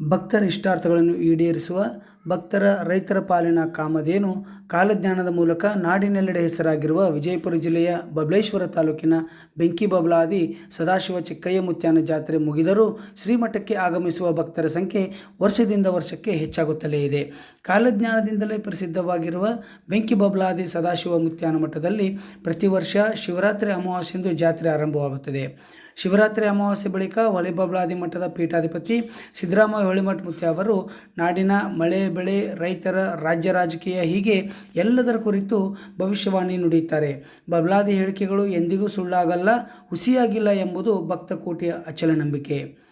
ಭಕ್ತರ ಇಷ್ಟಾರ್ಥಗಳನ್ನು ಈಡೇರಿಸುವ, ಭಕ್ತರ ರೈತರ ಪಾಲಿನ ಕಾಮಧೇನು ಕಾಲಜ್ಞಾನದ ಮೂಲಕ ನಾಡಿನೆಲ್ಲೆಡೆ ಹೆಸರಾಗಿರುವ ವಿಜಯಪುರ ಜಿಲ್ಲೆಯ ಬಬಲೇಶ್ವರ ತಾಲೂಕಿನ ಬೆಂಕಿ ಬಬಲಾದಿ ಸದಾಶಿವ ಚಿಕ್ಕಯ್ಯ ಮುತ್ಯಾನ ಜಾತ್ರೆ ಮುಗಿದರೂ ಶ್ರೀಮಠಕ್ಕೆ ಆಗಮಿಸುವ ಭಕ್ತರ ಸಂಖ್ಯೆ ವರ್ಷದಿಂದ ವರ್ಷಕ್ಕೆ ಹೆಚ್ಚಾಗುತ್ತಲೇ ಇದೆ. ಕಾಲಜ್ಞಾನದಿಂದಲೇ ಪ್ರಸಿದ್ಧವಾಗಿರುವ ಬೆಂಕಿ ಬಬಲಾದಿ ಸದಾಶಿವ ಮುತ್ಯಾನ ಮಠದಲ್ಲಿ ಪ್ರತಿ ವರ್ಷ ಶಿವರಾತ್ರಿ ಅಮಾವಾಸ್ಯೆಂದು ಜಾತ್ರೆ ಆರಂಭವಾಗುತ್ತದೆ. ಶಿವರಾತ್ರಿ ಅಮಾವಾಸ್ಯೆ ಬಳಿಕ ಹೊಳೆಬಬ್ಲಾದಿ ಮಠದ ಪೀಠಾಧಿಪತಿ ಸಿದ್ದರಾಮಯ್ಯ ಹೊಳಿಮಠ ಮುತ್ಯ ಅವರು ನಾಡಿನ ಮಳೆ, ಬೆಳೆ, ರೈತರ ರಾಜ್ಯ ರಾಜಕೀಯ ಹೀಗೆ ಎಲ್ಲದರ ಕುರಿತು ಭವಿಷ್ಯವಾಣಿ ನುಡಿಯುತ್ತಾರೆ. ಬಬ್ಲಾದಿ ಹೇಳಿಕೆಗಳು ಎಂದಿಗೂ ಸುಳ್ಳಾಗಲ್ಲ, ಹುಸಿಯಾಗಿಲ್ಲ ಎಂಬುದು ಭಕ್ತಕೋಟಿಯ ಅಚಲ ನಂಬಿಕೆ.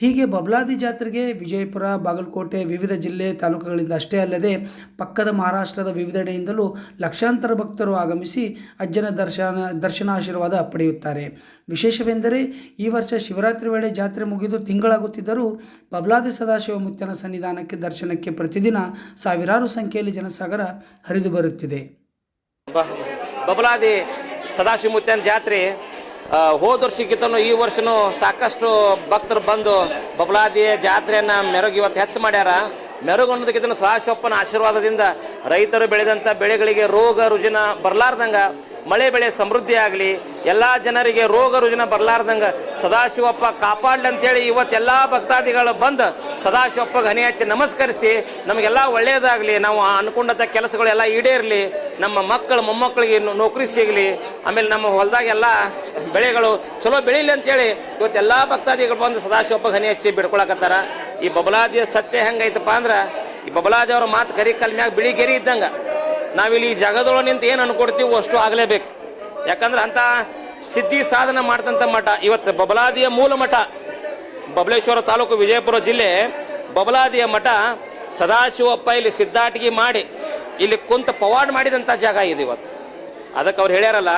ಹೀಗೆ ಬಬಲಾದಿ ಜಾತ್ರೆಗೆ ವಿಜಯಪುರ, ಬಾಗಲಕೋಟೆ, ವಿವಿಧ ಜಿಲ್ಲೆ ತಾಲೂಕುಗಳಿಂದ ಅಷ್ಟೇ ಅಲ್ಲದೆ ಪಕ್ಕದ ಮಹಾರಾಷ್ಟ್ರದ ವಿವಿಧೆಡೆಯಿಂದಲೂ ಲಕ್ಷಾಂತರ ಭಕ್ತರು ಆಗಮಿಸಿ ಅಜ್ಜನ ದರ್ಶನ, ದರ್ಶನಾಶೀರ್ವಾದ ಪಡೆಯುತ್ತಾರೆ. ವಿಶೇಷವೆಂದರೆ ಈ ವರ್ಷ ಶಿವರಾತ್ರಿ ವೇಳೆ ಜಾತ್ರೆ ಮುಗಿದು ತಿಂಗಳಾಗುತ್ತಿದ್ದರೂ ಬಬ್ಲಾದಿ ಸದಾಶಿವ ಮುತ್ಯನ ಸನ್ನಿಧಾನಕ್ಕೆ ದರ್ಶನಕ್ಕೆ ಪ್ರತಿದಿನ ಸಾವಿರಾರು ಸಂಖ್ಯೆಯಲ್ಲಿ ಜನಸಾಗರ ಹರಿದು ಬರುತ್ತಿದೆ. ಬಬ್ಲಾದಿ ಸದಾಶಿವ ಮುತ್ತನ ಜಾತ್ರೆ ಹೋದ ವರ್ಷಕ್ಕಿಂತನೂ ಈ ವರ್ಷನೂ ಸಾಕಷ್ಟು ಭಕ್ತರು ಬಂದು ಬಬಲಾದಿಯ ಜಾತ್ರೆಯನ್ನು ಮೆರುಗು ಇವತ್ತು ಹೆಚ್ಚು ಮಾಡ್ಯಾರ. ಮೆರುಗು ಅನ್ನೋದಕ್ಕಿಂತ ಸದಾಶಿವಪ್ಪನ ಆಶೀರ್ವಾದದಿಂದ ರೈತರು ಬೆಳೆದಂಥ ಬೆಳೆಗಳಿಗೆ ರೋಗ ರುಜಿನ ಬರಲಾರ್ದಂಗ ಮಳೆ ಬೆಳೆ ಸಮೃದ್ಧಿ ಆಗಲಿ, ಎಲ್ಲ ಜನರಿಗೆ ರೋಗ ರುಜಿನ ಬರಲಾರ್ದಂಗ ಸದಾಶಿವಪ್ಪ ಕಾಪಾಡ್ಲಿ ಅಂತೇಳಿ ಇವತ್ತೆಲ್ಲ ಭಕ್ತಾದಿಗಳು ಬಂದು ಸದಾಶಿವಪ್ಪಗೆ ಹನಿ ಹಚ್ಚಿ ನಮಸ್ಕರಿಸಿ, ನಮಗೆಲ್ಲ ಒಳ್ಳೆಯದಾಗಲಿ ನಾವು ಅನ್ಕೊಂಡಂಥ ಕೆಲಸಗಳೆಲ್ಲ ಈಡೇರಲಿ, ನಮ್ಮ ಮಕ್ಕಳು, ಮೊಮ್ಮಕ್ಕಳಿಗೆ ನೌಕರಿ ಸಿಗಲಿ, ಆಮೇಲೆ ನಮ್ಮ ಹೊಲದಾಗೆಲ್ಲ ಬೆಳೆಗಳು ಚಲೋ ಬೆಳೀಲಿ ಅಂತೇಳಿ ಇವತ್ತೆಲ್ಲ ಭಕ್ತಾದಿಗಳು ಬಂದು ಸದಾಶಿವಪ್ಪಗೆ ಹನಿ ಹಚ್ಚಿ ಬಿಡ್ಕೊಳಕತ್ತಾರ. ಈ ಬಬಲಾದಿಯ ಸತ್ಯ ಹೆಂಗೈತಪ್ಪ ಅಂದ್ರೆ, ಈ ಬಬಲಾದಿಯವ್ರ ಮಾತು ಕರಿ ಬಿಳಿ ಗೆರಿ ಇದ್ದಂಗ ನಾವಿಲ್ಲಿ ಈ ಜಗದೊಳಗೆ ನಿಂತು ಏನು ಅನ್ಕೊಡ್ತೀವಿ ಅಷ್ಟು ಆಗಲೇಬೇಕು. ಯಾಕಂದ್ರೆ ಅಂತ ಸಿದ್ಧಿ ಸಾಧನೆ ಮಾಡ್ತಂಥ ಮಠ. ಇವತ್ತು ಬಬಲಾದಿಯ ಮೂಲ ಮಠ. ಬಬಲೇಶ್ವರ ತಾಲೂಕು ವಿಜಯಪುರ ಜಿಲ್ಲೆ ಬಬಲಾದಿಯ ಮಠ ಸದಾಶಿವಪ್ಪ ಇಲ್ಲಿ ಸಿದ್ಧಾಟಿಗೆ ಮಾಡಿ, ಇಲ್ಲಿ ಕುಂತ ಪವಾಡ್ ಮಾಡಿದಂಥ ಜಾಗ ಇದು ಇವತ್ತು. ಅದಕ್ಕೆ ಅವ್ರು ಹೇಳ್ಯಾರಲ್ಲ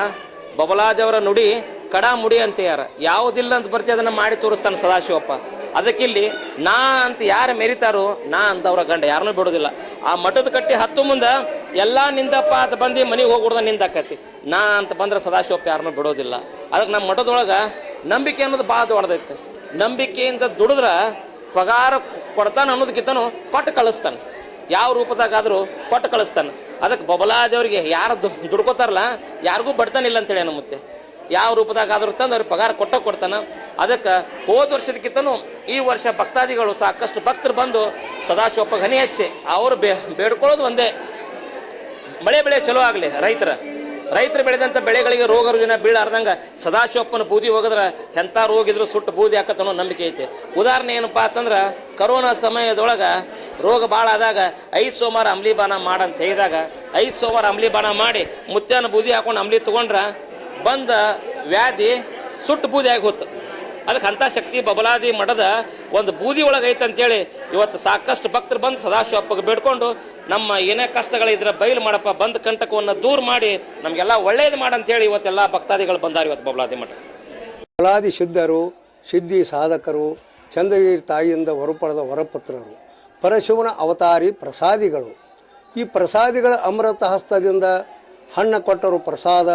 ಬಬಲಾದಿಯವರ ನುಡಿ ಕಡಾ ಮುಡಿ ಅಂತ ಯಾರ ಯಾವುದಿಲ್ಲ ಅಂತ ಬರ್ತೀವಿ ಅದನ್ನು ಮಾಡಿ ತೋರಿಸ್ತಾನೆ ಸದಾಶಿವಪ್ಪ. ಅದಕ್ಕಿಲ್ಲಿ ನಾ ಅಂತ ಯಾರು ಮೆರಿತಾರೋ ನಾ ಅಂತವ್ರ ಗಂಡ ಯಾರನ್ನೂ ಬಿಡೋದಿಲ್ಲ. ಆ ಮಠದ ಕಟ್ಟಿ ಹತ್ತು ಮುಂದೆ ಎಲ್ಲ ನಿಂದಪ್ಪ ಅಂತ ಬಂದು ಮನೆಗೆ ಹೋಗ್ಬಿಡ್ದ ನಿಂದಾಕತಿ. ನಾ ಅಂತ ಬಂದ್ರೆ ಸದಾಶಿವಪ್ಪ ಯಾರನ್ನೂ ಬಿಡೋದಿಲ್ಲ. ಅದಕ್ಕೆ ನಮ್ಮ ಮಠದೊಳಗೆ ನಂಬಿಕೆ ಅನ್ನೋದು ಭಾಳ ದೊಡ್ಡದೈತೆ. ನಂಬಿಕೆಯಿಂದ ದುಡಿದ್ರ ಪಗಾರ ಕೊಡ್ತಾನೆ ಅನ್ನೋದಕ್ಕಿಂತನೂ ಕೊಟ್ಟು ಕಳಿಸ್ತಾನೆ. ಯಾವ ರೂಪದಾಗಾದರೂ ಕೊಟ್ಟು ಕಳಿಸ್ತಾನೆ. ಅದಕ್ಕೆ ಬಬಲಾದೇವ್ರಿಗೆ ಯಾರು ದುಡ್ಕೋತಾರಲ್ಲ, ಯಾರಿಗೂ ಬಡ್ತಾನಿಲ್ಲ ಅಂತೇಳಿ ನಮ್ಮ ಮುತ್ತೆ ಯಾವ ರೂಪದಾಗಾದರೂ ತಂದು ಅವ್ರಿಗೆ ಪಗಾರ ಕೊಟ್ಟ ಕೊಡ್ತಾನೆ. ಅದಕ್ಕೆ ಹೋದ ವರ್ಷದಕ್ಕಿಂತನೂ ಈ ವರ್ಷ ಭಕ್ತಾದಿಗಳು ಸಾಕಷ್ಟು ಭಕ್ತರು ಬಂದು ಸದಾಶಿವಪ್ಪ ಹನಿ ಹಚ್ಚಿ ಅವರು ಬೇ, ಬೇಡ್ಕೊಳ್ಳೋದು ಒಂದೇ. ಮಳೆ ಬೆಳೆ ಚಲೋ ಆಗಲಿ ರೈತರ. ರೈತರು ಬೆಳೆದಂಥ ಬೆಳೆಗಳಿಗೆ ರೋಗ ರುಜಿನ ಬೀಳಾರ್ದಂಗ ಸದಾಶಿವಪ್ಪನ ಬೂದಿ ಹೋಗಿದ್ರೆ ಎಂಥ ರೋಗ ಇದ್ರು ಸುಟ್ಟು ಬೂದಿ ಹಾಕತ್ತ ಅನ್ನೋ ನಂಬಿಕೆ ಐತೆ. ಉದಾಹರಣೆ ಏನಪ್ಪಾ ಅಂತಂದ್ರೆ ಕರೋನಾ ಸಮಯದೊಳಗೆ ರೋಗ ಭಾಳ ಆದಾಗ ಐದು ಸೋಮವಾರ ಅಂಬ್ಲಿಬಾನ ಮಾಡಂತ ಹೇಳಿದಾಗ ಐದು ಸೋಮವಾರ ಅಂಬ್ಲಿಬಾನ ಮಾಡಿ ಮುತ್ಯಾನ ಬೂದಿ ಹಾಕೊಂಡು ಅಂಬ್ಲಿ ತಗೊಂಡ್ರ ಬಂದ ವ್ಯಾಧಿ ಸುಟ್ಟು ಬೂದಿ ಆಗಿ ಹೋತು. ಅದಕ್ಕೆ ಅಂಥ ಶಕ್ತಿ ಬಬಲಾದಿ ಮಠದ ಒಂದು ಬೂದಿ ಒಳಗೆ ಐತೆ ಅಂತೇಳಿ ಇವತ್ತು ಸಾಕಷ್ಟು ಭಕ್ತರು ಬಂದು ಸದಾಶಿವಪ್ಪಗೆ ಬೇಡ್ಕೊಂಡು ನಮ್ಮ ಏನೇ ಕಷ್ಟಗಳಿದ್ರೆ ಬಯಲು ಮಾಡಪ್ಪ, ಬಂದ ಕಂಟಕವನ್ನು ದೂರ ಮಾಡಿ ನಮಗೆಲ್ಲ ಒಳ್ಳೇದು ಮಾಡಂತೇಳಿ ಇವತ್ತೆಲ್ಲ ಭಕ್ತಾದಿಗಳು ಬಂದಾರ ಇವತ್ತು ಬಬಲಾದಿ ಮಠ. ಬಬಲಾದಿ ಸಿದ್ಧರು ಸಿದ್ಧಿ ಸಾಧಕರು ಚಂದ್ರಗಿರಿ ತಾಯಿಯಿಂದ ಹೊರಪಡೆದ ಹೊರಪುತ್ರರು ಪರಶಿವನ ಅವತಾರಿ ಪ್ರಸಾದಿಗಳು. ಈ ಪ್ರಸಾದಿಗಳ ಅಮೃತ ಹಸ್ತದಿಂದ ಹಣ್ಣ ಕೊಟ್ಟರು ಪ್ರಸಾದ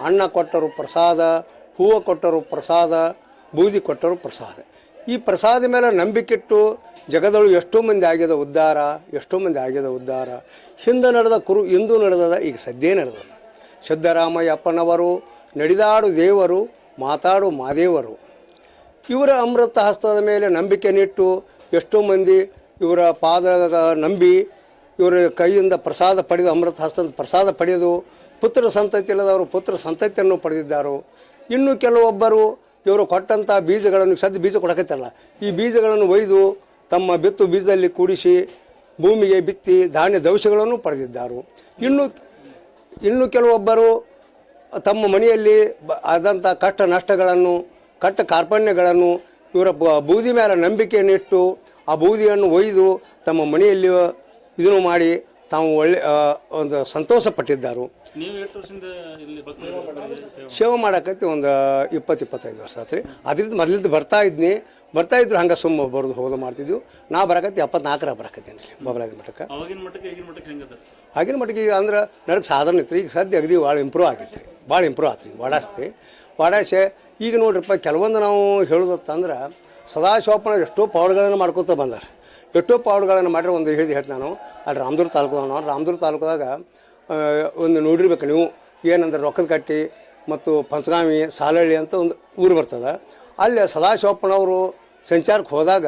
ಅನ್ನ ಕೊಟ್ಟರು ಪ್ರಸಾದ, ಹೂವು ಕೊಟ್ಟರು ಪ್ರಸಾದ, ಬೂದಿ ಕೊಟ್ಟರು ಪ್ರಸಾದ. ಈ ಪ್ರಸಾದ ಮೇಲೆ ನಂಬಿಕೆಟ್ಟು ಜಗದಳು ಎಷ್ಟೋ ಮಂದಿ ಆಗ್ಯದ ಉದ್ಧಾರ, ಎಷ್ಟೋ ಮಂದಿ ಆಗ್ಯದ ಉದ್ಧಾರ. ಹಿಂದೆ ನಡೆದ ಕುರು, ಇಂದು ನಡೆದದ ಈಗ ಸದ್ಯ ನಡೆದದ. ಸಿದ್ದರಾಮಯ್ಯಪ್ಪನವರು, ನಡೆದಾಡು ದೇವರು, ಮಾತಾಡು ಮಾದೇವರು. ಇವರ ಅಮೃತ ಹಸ್ತದ ಮೇಲೆ ನಂಬಿಕೆ ನಿಟ್ಟು ಎಷ್ಟೋ ಮಂದಿ ಇವರ ಪಾದ ನಂಬಿ ಇವರ ಕೈಯಿಂದ ಪ್ರಸಾದ ಪಡೆದು, ಅಮೃತ ಹಸ್ತದ ಪ್ರಸಾದ ಪಡೆದು ಪುತ್ರ ಸಂತತಿ ಇಲ್ಲದವರು ಪುತ್ರ ಸಂತತಿಯನ್ನು ಪಡೆದಿದ್ದಾರೆ? ಇನ್ನು ಕೆಲವೊಬ್ಬರು ಇವರು ಕೊಟ್ಟಂಥ ಬೀಜಗಳನ್ನು ಸದ್ಯ ಬೀಜ ಕೊಡಕತ್ತಲ್ಲ. ಈ ಬೀಜಗಳನ್ನು ಒಯ್ದು ತಮ್ಮ ಬಿತ್ತು ಬೀಜದಲ್ಲಿ ಕೂಡಿಸಿ ಭೂಮಿಗೆ ಬಿತ್ತಿ ಧಾನ್ಯ ದವಸಗಳನ್ನು ಪಡೆದಿದ್ದಾರೆ? ಇನ್ನು ಇನ್ನು ಕೆಲವೊಬ್ಬರು ತಮ್ಮ ಮನೆಯಲ್ಲಿ ಆದಂಥ ಕಷ್ಟ ನಷ್ಟಗಳನ್ನು ಕಟ್ಟ ಕಾರ್ಪಣ್ಯಗಳನ್ನು ಇವರ ಬೂದಿ ಮೇಲೆ ನಂಬಿಕೆಯನ್ನಿಟ್ಟು ಆ ಬೂದಿಯನ್ನು ಒಯ್ದು ತಮ್ಮ ಮನೆಯಲ್ಲಿ ಇದನ್ನು ಮಾಡಿ ತಾವು ಒಳ್ಳೆ ಆ, ಒಂದು ಸಂತೋಷ ಪಟ್ಟಿದ್ದಾರು ನೀವು ಎಷ್ಟು ವರ್ಷದಿಂದ ಇಲ್ಲಿ ಭಕ್ತರು ಸೇವೆ ಮಾಡಕತ್ತಿ ಒಂದು ಇಪ್ಪತ್ತು ಇಪ್ಪತ್ತೈದು ವರ್ಷ ಆತ್ರಿ. ಅದರಿಂದ ಮೊದಲಿಂದ ಬರ್ತಾ ಇದ್ನಿ. ಬರ್ತಾ ಇದ್ರು ಹಂಗೆ ಸುಮ್ಮ ಬರೋದು ಹೋಗೋದು ಮಾಡ್ತಿದ್ವಿ. ನಾ ಬರಕತ್ತಿ ಎಪ್ಪತ್ನಾಲ್ಕರ ಬರಕತ್ತೀನಿ ರೀ ಬಬರಾಜ್ ಮಠಕ್ಕೆ. ಅವಾಗಿನ ಮಟ್ಟಕ್ಕೆ ಈಗಿನ ಮಟ್ಟಕ್ಕೆ ಹೆಂಗದ? ಆಗಿನ ಮಟ್ಟಿಗೆ ಈಗ ಅಂದ್ರೆ ನಡಕ್ಕೆ ಸಾಧಾರಣ ಇತ್ತು ಈಗ ಸದ್ಯ ಅಗದಿ ಭಾಳ ಇಂಪ್ರೂವ್ ಆಗೈತೆ ರೀ ಭಾಳ ಇಂಪ್ರೂವ್ ಆತ್ರಿ ವಾಡಾಸ್ತಿ. ವಾಡಾಸೆ ಈಗ ನೋಡ್ರಿಪ್ಪ ಕೆಲವೊಂದು ನಾವು ಹೇಳೋದತ್ತಂದ್ರೆ ಸದಾಶಿವಪ್ಪನ ಎಷ್ಟೋ ಪವರ್ಗಳನ್ನು ಮಾಡ್ಕೊತ ಬಂದಾರೆ. ಎಷ್ಟೋ ಪಾಡುಗಳನ್ನು ಮಾಡಿರೋ ಒಂದು ಹೇಳಿದ ಹೇಳ್ತೀನಿ ನಾನು, ಅಲ್ಲಿ ರಾಮದುರ್ಗ ತಾಲೂಕದಾಗ ನಾವು ರಾಮದುರ್ಗ ತಾಲೂಕದಾಗ ಒಂದು ನೋಡಿರ್ಬೇಕು ನೀವು, ಏನಂದ್ರೆ ರೊಕ್ಕದ ಕಟ್ಟಿ ಮತ್ತು ಪಂಚಗಾಮಿ ಸಾಲಹಳ್ಳಿ ಅಂತ ಒಂದು ಊರು ಬರ್ತದೆ. ಅಲ್ಲಿ ಸದಾಶಿವಪ್ಪನವರು ಸಂಚಾರಕ್ಕೆ ಹೋದಾಗ,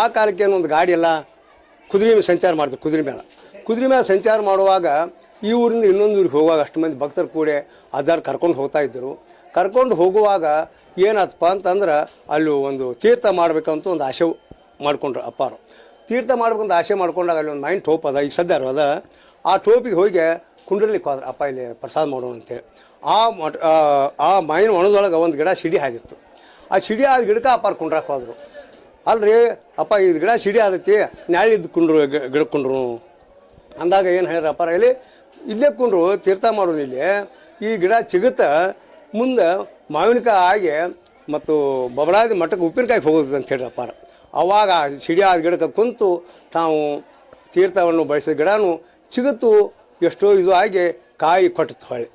ಆ ಕಾಲಕ್ಕೆ ಒಂದು ಗಾಡಿ ಎಲ್ಲ ಕುದುರೆ ಮೇಲೆ ಸಂಚಾರ ಮಾಡ್ತಾರೆ ಕುದುರೆ ಮೇಲೆ. ಕುದುರೆ ಮೇಲೆ ಸಂಚಾರ ಮಾಡುವಾಗ ಈ ಊರಿಂದ ಇನ್ನೊಂದು ಊರಿಗೆ ಹೋಗುವಾಗ ಅಷ್ಟು ಮಂದಿ ಭಕ್ತರು ಕೂಡಿ ಅಜ್ಜಾರ್ ಕರ್ಕೊಂಡು ಹೋಗ್ತಾ ಇದ್ದರು. ಕರ್ಕೊಂಡು ಹೋಗುವಾಗ ಏನಾಯ್ತಪ್ಪ ಅಂತಂದ್ರೆ, ಅಲ್ಲಿ ಒಂದು ತೀರ್ಥ ಮಾಡಬೇಕಂತ ಒಂದು ಆಶೆ ಮಾಡ್ಕೊಂಡ್ರು ಅಪ್ಪಾರು. ತೀರ್ಥ ಮಾಡ್ಬೇಕಂತ ಆಸೆ ಮಾಡ್ಕೊಂಡಾಗ ಅಲ್ಲಿ ಒಂದು ಮೈಂಡ್ ಟೋಪ್ ಅದ. ಈಗ ಸದ್ಯ ಅದ. ಆ ಟೋಪಿಗೆ ಹೋಗಿ ಕುಂಡ್ರಲಿಕ್ಕೆ ಹೋದ್ರೆ, ಅಪ್ಪ ಇಲ್ಲಿ ಪ್ರಸಾದ ಮಾಡೋಣ ಅಂತೇಳಿ. ಆ ಮಠ, ಆ- ಮೈನ್ ಒಣದೊಳಗೆ ಒಂದು ಗಿಡ ಸಿಡಿ ಹಾದಿತ್ತು ಆ ಸಿಡಿ ಆದ ಗಿಡಕ್ಕೆ ಅಪ್ಪಾರು ಕುಂಡ್ರಕ್ಕೆ ಹೋದರು. ಅಲ್ರಿ, ಅಪ್ಪ, ಇದು ಗಿಡ ಸಿಡಿ ಆದೈತಿ, ನ್ಯಾಳಿ ಇದ್ದು ಕುಂಡ್ರು ಗಿಡಕ್ಕೆ ಕುಂಡ್ರು. ಅಂದಾಗ ಏನು ಹೇಳ್ರಪ್ಪ ಇಲ್ಲಿ, ಇಲ್ಲೇ ಕುಂಡ್ರು, ತೀರ್ಥ ಮಾಡೋನು ಇಲ್ಲಿ. ಈ ಗಿಡ ಚಿಗುತ್ತ ಮುಂದೆ ಮಾವಿನಕಾಯಿ ಆಗಿ ಮತ್ತು ಬಬಲಾದಿ ಮಠಕ್ಕೆ ಉಪ್ಪಿನಕಾಯಿ ಹೋಗೋದು ಅಂತ ಹೇಳ್ರಿ ಅಪ್ಪಾರ ಅವಾಗ ಸಿಡಿ ಆದ ಗಿಡಕ್ಕೆ ಕುಂತು ತಾವು ತೀರ್ಥವನ್ನು ಬಳಸಿದ ಗಿಡನೂ ಚಿಗುತ್ತು ಎಷ್ಟೋ ಇದು ಆಗಿ ಕಾಯಿ ಕೊಟ್ಟಿತ್ತು ಹೊಳೆ.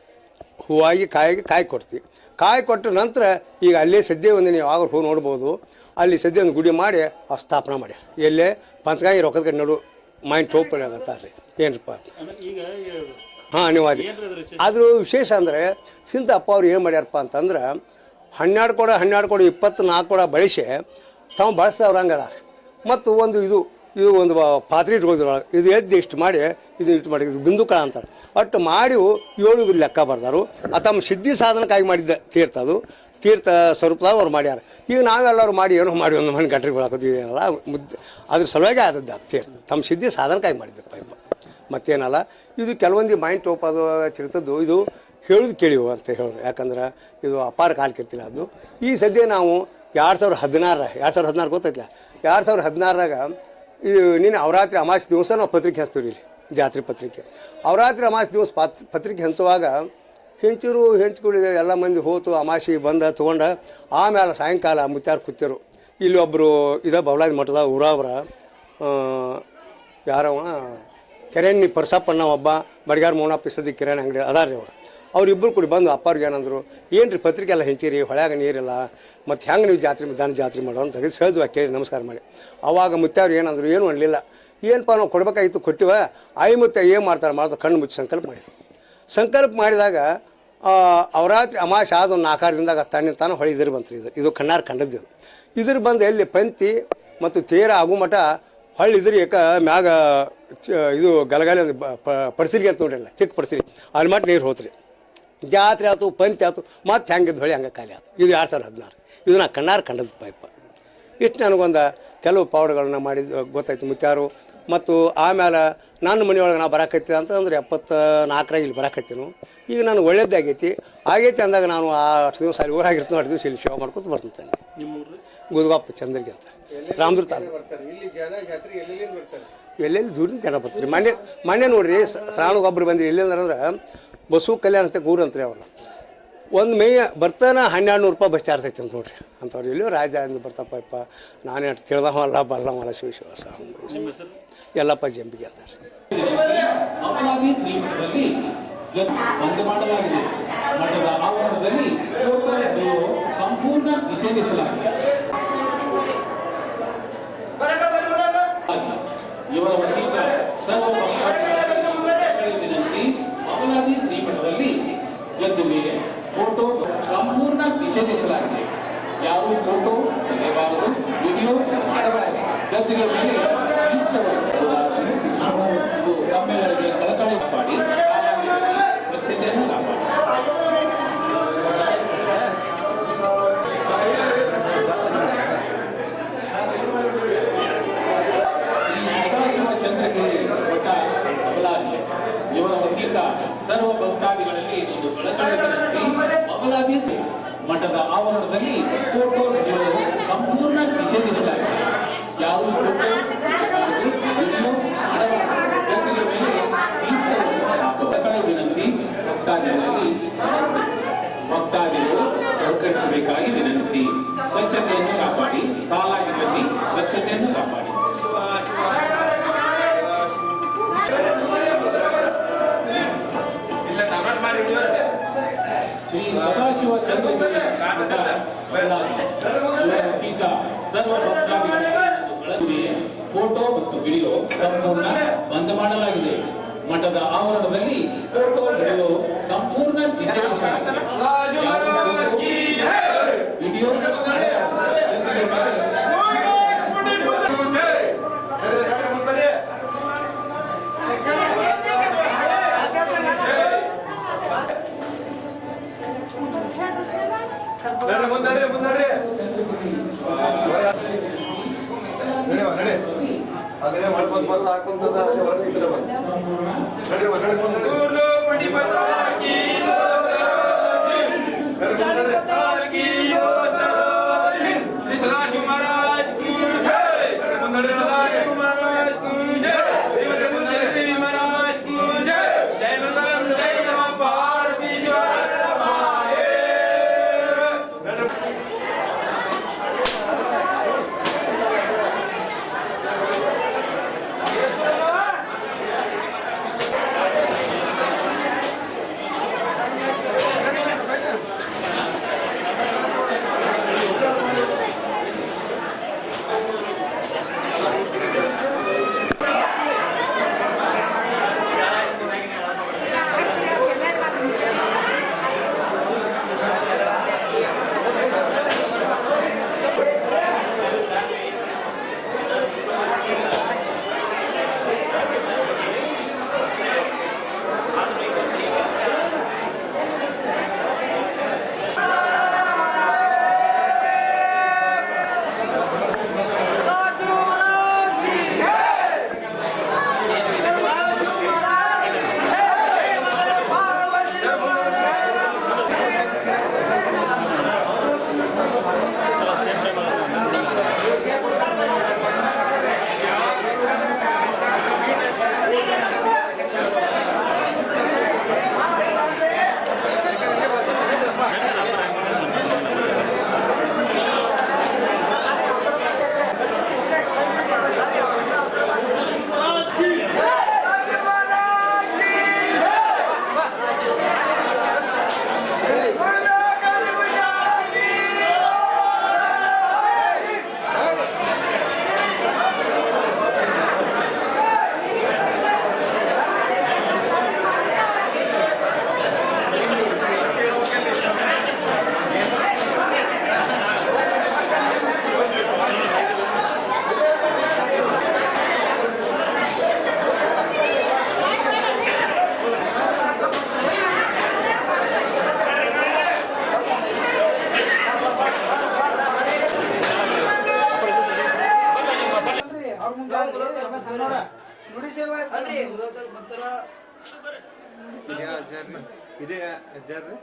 ಹೂವಾಗಿ ಕಾಯಿಗೆ ಕಾಯಿ ಕೊಡ್ತೀವಿ ಕಾಯಿ ಕೊಟ್ಟ ನಂತರ ಈಗ ಅಲ್ಲೇ ಸದ್ಯ ಒಂದು ನೀವು ಆಗ ಹೂ ನೋಡ್ಬೋದು. ಅಲ್ಲಿ ಸದ್ಯ ಒಂದು ಗುಡಿ ಮಾಡಿ ಆ ಸ್ಥಾಪನೆ ಮಾಡ್ಯಾರ. ಎಲ್ಲೇ ಪಂಚಕಾಯಿ ರೊಕ್ಕದ ಕಡೆ ನೋಡು ಮೈಂಡ್ ಟೋಪಲ್ಲಿ ಆಗತ್ತಾರ ರೀ. ಏನಪ್ಪ ಹಾಂ ಅನಿವಾರ್ಯ ಆದರೂ ವಿಶೇಷ ಅಂದರೆ ಇಂಥ ಅಪ್ಪ ಅವ್ರು ಏನು ಮಾಡ್ಯಾರಪ್ಪ ಅಂತಂದ್ರೆ ಹನ್ನೆರಡು ಕೊಡ ಹನ್ನೆರಡು ಕೊಡ ಇಪ್ಪತ್ತು ನಾಲ್ಕು ಕೊಡ ಬಳಸಿ ತಾವು ಬಳಸ್ದವ್ರು ಹಂಗೆ ಅದಾರ ಮತ್ತು ಒಂದು ಇದು ಇದು ಒಂದು ಪಾತ್ರೆ ಇಟ್ಕೊಂಡಿರೋ ಇದು ಎದ್ದು ಇಷ್ಟು ಮಾಡಿ, ಇದು ಇಷ್ಟು ಮಾಡಿ, ಇದು ಬಿಂದುಕಳ ಅಂತಾರೆ. ಒಟ್ಟು ಮಾಡಿ ಏಳು ಲೆಕ್ಕ ಬರ್ದಾರು. ಆ ತಮ್ಮ ಸಿದ್ಧಿ ಸಾಧನಕ್ಕಾಗಿ ಮಾಡಿದ್ದ ತೀರ್ಥ ಅದು. ತೀರ್ಥ ಸ್ವರೂಪದಾಗ ಅವ್ರು ಮಾಡ್ಯಾರ. ಈಗ ನಾವೆಲ್ಲರೂ ಮಾಡಿ ಏನೋ ಮಾಡಿ ಒಂದು ಮನೆ ಗಂಟ್ರಿಗೆ ಬೆಳಕೋತಿದ್ದೀವಲ್ಲ ಮುದ್ದೆ, ಅದ್ರ ಸಲುವಾಗಿ ಆದದ್ದು ಅದು ತೀರ್ಥ. ತಮ್ಮ ಸಿದ್ಧಿ ಸಾಧನಕ್ಕಾಗಿ ಮಾಡಿದ್ದೆ ಪೈಪ. ಮತ್ತೇನಲ್ಲ, ಇದು ಕೆಲವೊಂದು ಮೈಂಡ್ ಟೋಪ್ ಅದು ಚಿರ್ತದ್ದು, ಇದು ಹೇಳೋದು ಕೇಳಿವು ಅಂತ ಹೇಳೋರು. ಯಾಕಂದ್ರೆ ಇದು ಅಪಾರ ಕಾಲಕ್ಕಿರ್ತಿಲ್ಲ ಅದು. ಈ ಸದ್ಯ ನಾವು ಎರಡು ಸಾವಿರದ ಹದಿನಾರ ಎರಡು ಸಾವಿರದ ಹದಿನಾರು ಗೊತ್ತೈತಿಲ್ಲ ಎರಡು ಸಾವಿರದ ಹದಿನಾರಾಗ ಈ ನೀನು ಅವರಾತ್ರಿ ಅಮಾವಾಸ್ಯೆ ದಿವಸ ನಾವು ಪತ್ರಿಕೆ ಹಚ್ತೀವಿ ಇಲ್ಲಿ, ಜಾತ್ರೆ ಪತ್ರಿಕೆ. ಅವರಾತ್ರಿ ಅಮಾವಾಸ್ಯೆ ದಿವಸ ಪಾತ್, ಪತ್ರಿಕೆ ಹಂಚುವಾಗ ಹೆಂಚರು ಹೆಂಚ್ಗಳಿಗೆ ಎಲ್ಲ ಮಂದಿ ಹೋತು, ಅಮಾಸಿ ಬಂದ, ತೊಗೊಂಡ, ಆಮೇಲೆ ಸಾಯಂಕಾಲ ಮುತ್ಯಾರು ಕೂತಿರು ಇಲ್ಲಿ ಒಬ್ಬರು ಇದ ಬವಲಾದ ಮಠದ ಊರವ್ರ ಯಾರವ? ಕೆರೆಣ್ಣಿ ಪರ್ಸಪ್ಪಣ್ಣ ಒಬ್ಬ ಬಡಿಗಾರ ಮೋನಪ್ಪ ಸದ್ಯ ಕಿರಾಣಿ ಅಂಗಡಿ ಅದಾರ ರೀ ಅವರು. ಅವ್ರಿಬ್ಬರು ಕೂಡಿ ಬಂದು ಅಪ್ಪಾರ್ಗೆ ಏನಂದ್ರು ಏನು ಪತ್ರಿಕೆ ಎಲ್ಲ ಹೆಂಚಿರಿ? ಹೊಳ್ಯಾಗ ನೀರಿಲ್ಲ. ಮತ್ತು ಹೆಂಗೆ ನೀವು ಜಾತ್ರೆ ದಾನ ಜಾತ್ರೆ ಮಾಡೋ? ಅಂತ ಸಹಜವಾಗಿ ಕೇಳಿ ನಮಸ್ಕಾರ ಮಾಡಿ. ಅವಾಗ ಮುತ್ಯಾವ್ರು ಏನಂದ್ರು, ಏನು ಅನ್ಲಿಲ್ಲ. ಏನಪ್ಪ ನಾವು ಕೊಡ್ಬೇಕಾಗಿತ್ತು ಕೊಟ್ಟಿವ? ಆಯಿ ಮುತ್ತ ಏನು ಮಾಡ್ತಾರೆ? ಮಾಡ್ತಾರೆ ಕಣ್ಣು ಮುಚ್ಚಿ ಸಂಕಲ್ಪ ಮಾಡಿ. ಸಂಕಲ್ಪ ಮಾಡಿದಾಗ ಅವರಾತ್ರಿ ಅಮಾವಾಸ್ಯೆ ಆದ ಒಂದು ನಾಲ್ಕಾರು ದಿನದಾಗ ತಣ್ಣ ತಾನು ಹೊಳೆ ಇದ್ರ ಬಂತ್ರಿ ಇದು. ಇದು ಕಣ್ಣಾರು ಕಂಡದ್ದು ಇದು. ಇದ್ರ ಬಂದು ಎಲ್ಲಿ ಪಂತಿ ಮತ್ತು ತೇರ ಆಗು ಮಠ ಹೊಳ್ಳಿ ಇದ್ರಿ ಯಾಕೆ ಮ್ಯಾಗ ಇದು ಗಲಗಲೆ ಪಡ್ಸಿರಿಗೆ ಅಂತ ನೋಡ್ರಲ್ಲ ಚಿಕ್ಕ ಪಡ್ಸಿರಿ ಅಲ್ಲಿ ಮಟ್ಟ ನೀರು ಹೋತ್ರಿ. ಜಾತ್ರೆ ಆಯ್ತು ಪಂಚ ಆಯ್ತು ಮತ್ತೆ ಹೆಂಗೆ ಹೊಳಿ ಹಂಗೆ ಖಾಲಿ ಆಯ್ತು ಇದು ಎರಡು ಸಾವಿರದ ಹದಿನಾರು. ಇದು ನಾ ಕಣ್ಣಾರು ಕಂಡದ್ದು ಪೈಪ. ಇಷ್ಟು ನನಗೊಂದು ಕೆಲವು ಪಾವಡ್ಗಳನ್ನ ಮಾಡಿದ್ದು ಗೊತ್ತಾಯ್ತು ಮುತ್ಯಾರು. ಮತ್ತು ಆಮೇಲೆ ನನ್ನ ಮನೆಯೊಳಗೆ ನಾ ಬರಕತ್ತಿ ಅಂತಂದ್ರೆ ಎಪ್ಪತ್ತ ನಾಲ್ಕರಾಗ ಇಲ್ಲಿ ಬರಾಕತ್ತೀನು ಈಗ ನಾನು ಒಳ್ಳೇದಾಗೈತಿ ಆಗೈತಿ. ಅಂದಾಗ ನಾನು ಆ ಅಷ್ಟು ದಿವಸ ಅಲ್ಲಿ ಊರಾಗಿರ್ತೀನಿ ಅಷ್ಟು ದಿವಸ ಇಲ್ಲಿ ಸೇವೆ ಮಾಡ್ಕೊತ ಬರ್ತೀನಿ. ಗುದಗಪ್ಪ ಚಂದ್ರಿಗೆ ಅಂತ. ರಾಮದುರ್ ತಾಲೂಕು. ಎಲ್ಲೆಲ್ಲಿ ದೂರಿಂದ ಜನ ಬರ್ತಾರೆ. ಮನೆ ಮನೆ ನೋಡ್ರಿ ಶ್ರಾವಣಗೊಬ್ಬರು ಬಂದಿರಿ ಎಲ್ಲಿಂದ ಅಂದ್ರೆ ಬಸು ಕಲ್ಯಾಣ ಅಂತ ಊರು ಅಂತಾರೆ ಅವ್ರು. ಒಂದು ಮೇ ಬರ್ತಾನ ಹನ್ನೆರಡು ನೂರು ರೂಪಾಯಿ ಬಸ್ ಚಾರ್ಜ್ ಐತೆ ಅಂತ ನೋಡ್ರಿ. ಅಂಥವ್ರು ಎಲ್ಲಿಯೋ ರಾಜ ಎಂದು ಬರ್ತಾಪ, ಇಪ್ಪ, ನಾನೇ ಅಷ್ಟು ತಿಳಿದವಲ್ಲ ಬಲ್ಲವಲ್ಲ ಶಿವ ಶಿವ ಸ್ವಾಮಿ ನಿಮ್ಮ ಹೆಸರು ಎಲ್ಲಪ್ಪ ಜಂಬಿಗೆ ಅಂತಾರೆ. ಸಂಪೂರ್ಣ ನಿಷೇಧಿಸಲಾಗಿದೆ. Rodrigo ಫೋಟೋ ಮತ್ತು ವಿಡಿಯೋ ಸಂಪೂರ್ಣ ಬಂದ್ ಮಾಡಲಾಗಿದೆ. ಮಠದ ಆವರಣದಲ್ಲಿ ಫೋಟೋ ವಿಡಿಯೋ ಸಂಪೂರ್ಣ. ವಿಡಿಯೋ ಮುಂದಡೆ ನಡೆ ನಡೆ ಅದನ್ನೇ ಮಾಡ್ಕೊಂಡ್ ಬಂದು ಹಾಕೊಂತದ ಅಲ್ಲಿ ಹೊರಗೆ ನಡಿ ನಡಿ ಮುಂದಡೆ ನುಡಿ ಸೇವಾ ಇದೇ ಅಜ್ಜಾರ್ನ ಇದೇ ಅಜ್ಜಾರ್ನ